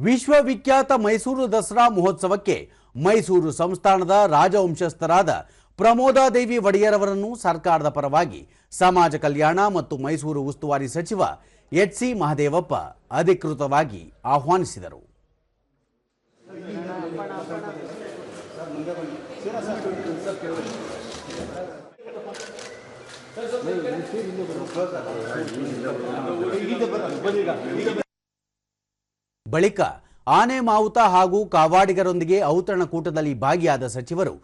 ವಿಶ್ವವಿಖ್ಯಾತ ಮೈಸೂರು ದಸರಾ ಮಹೋತ್ಸವಕ್ಕೆ ಮೈಸೂರು ಸಂಸ್ಥಾನದ ರಾಜವಂಶಸ್ಥರಾದ ಪ್ರಮೋದಾದೇವಿ ಒಡೆಯರವರನ್ನು ಸರ್ಕಾರದ ಪರವಾಗಿ ಸಮಾಜ ಕಲ್ಯಾಣ ಮತ್ತು ಮೈಸೂರು ಉಸ್ತುವಾರಿ ಸಚಿವ ಎಚ್ ಸಿ ಮಹದೇವಪ್ಪ ಅಧಿಕೃತವಾಗಿ ಆಹ್ವಾನಿಸಿದರು. ಬಳಿಕ ಆನೆ ಮಾವುತ ಹಾಗೂ ಕಾವಾಡಿಗರೊಂದಿಗೆ ಔತಣಕೂಟದಲ್ಲಿ ಭಾಗಿಯಾದ ಸಚಿವರು,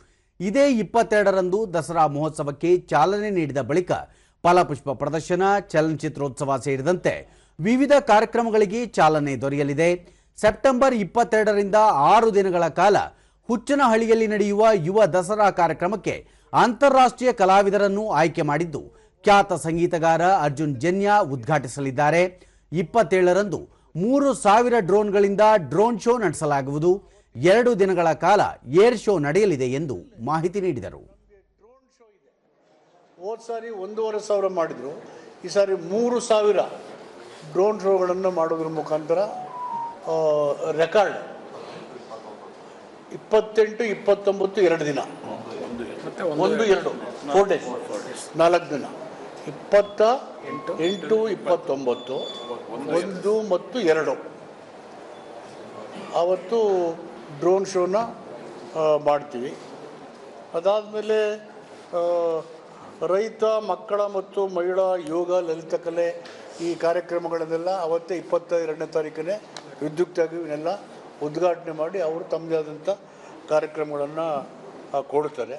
ಇದೇ ಇಪ್ಪತ್ತೆರಡರಂದು ದಸರಾ ಮಹೋತ್ಸವಕ್ಕೆ ಚಾಲನೆ ನೀಡಿದ ಬಳಿಕ ಫಲಪುಷ್ಪ ಪ್ರದರ್ಶನ, ಚಲನಚಿತ್ರೋತ್ಸವ ಸೇರಿದಂತೆ ವಿವಿಧ ಕಾರ್ಯಕ್ರಮಗಳಿಗೆ ಚಾಲನೆ ದೊರೆಯಲಿದೆ. ಸೆಪ್ಟೆಂಬರ್ ಇಪ್ಪತ್ತೆರಡರಿಂದ ಆರು ದಿನಗಳ ಕಾಲ ಹುಚ್ಚನಹಳ್ಳಿಯಲ್ಲಿ ನಡೆಯುವ ಯುವ ದಸರಾ ಕಾರ್ಯಕ್ರಮಕ್ಕೆ ಅಂತಾರಾಷ್ಟ್ರೀಯ ಕಲಾವಿದರನ್ನು ಆಯ್ಕೆ ಮಾಡಿದ್ದು, ಖ್ಯಾತ ಸಂಗೀತಗಾರ ಅರ್ಜುನ್ ಜನ್ಯ ಉದ್ಘಾಟಿಸಲಿದ್ದಾರೆ. ಇಪ್ಪತ್ತೇಳರಂದು ಮೂರು ಸಾವಿರ ಡ್ರೋನ್ಗಳಿಂದ ಡ್ರೋನ್ ಶೋ ನಡೆಸಲಾಗುವುದು. ಎರಡು ದಿನಗಳ ಕಾಲ ಏರ್ ಶೋ ನಡೆಯಲಿದೆ ಎಂದು ಮಾಹಿತಿ ನೀಡಿದರು. ಹೋದ ಸಾರಿ ಒಂದೂವರೆ ಸಾವಿರ ಮಾಡಿದರು. ಈ ಸಾರಿ ಮೂರು ಸಾವಿರ ಡ್ರೋನ್ ಶೋಗಳನ್ನು ಮಾಡೋದ್ರ ಮುಖಾಂತರ ರೆಕಾರ್ಡ್. ಇಪ್ಪತ್ತೆಂಟು ಇಪ್ಪತ್ತೊಂಬತ್ತು ಎರಡು ದಿನ. ಒಂದು ಎರಡು. ಫೋರ್ ಡೇಸ್ ನಾಲ್ಕು ದಿನ. ಇಪ್ಪತ್ತ ಎಂಟು ಇಪ್ಪತ್ತೊಂಬತ್ತು ಒಂದು ಮತ್ತು ಎರಡು. ಆವತ್ತು ಡ್ರೋನ್ ಶೋನ ಮಾಡ್ತೀವಿ. ಅದಾದಮೇಲೆ ರೈತ ಮಕ್ಕಳ ಮತ್ತು ಮಹಿಳಾ ಯೋಗ ಲಲಿತಕಲೆ ಈ ಕಾರ್ಯಕ್ರಮಗಳನ್ನೆಲ್ಲ ಅವತ್ತೇ ಇಪ್ಪತ್ತ ಎರಡನೇ ತಾರೀಕನೇ ವಿದ್ಯುಕ್ತಾಗಿ ಇವನ್ನೆಲ್ಲ ಉದ್ಘಾಟನೆ ಮಾಡಿ ಅವರು ತಮ್ಮದೇ ಆದಂಥ ಕಾರ್ಯಕ್ರಮಗಳನ್ನು ಕೊಡ್ತಾರೆ.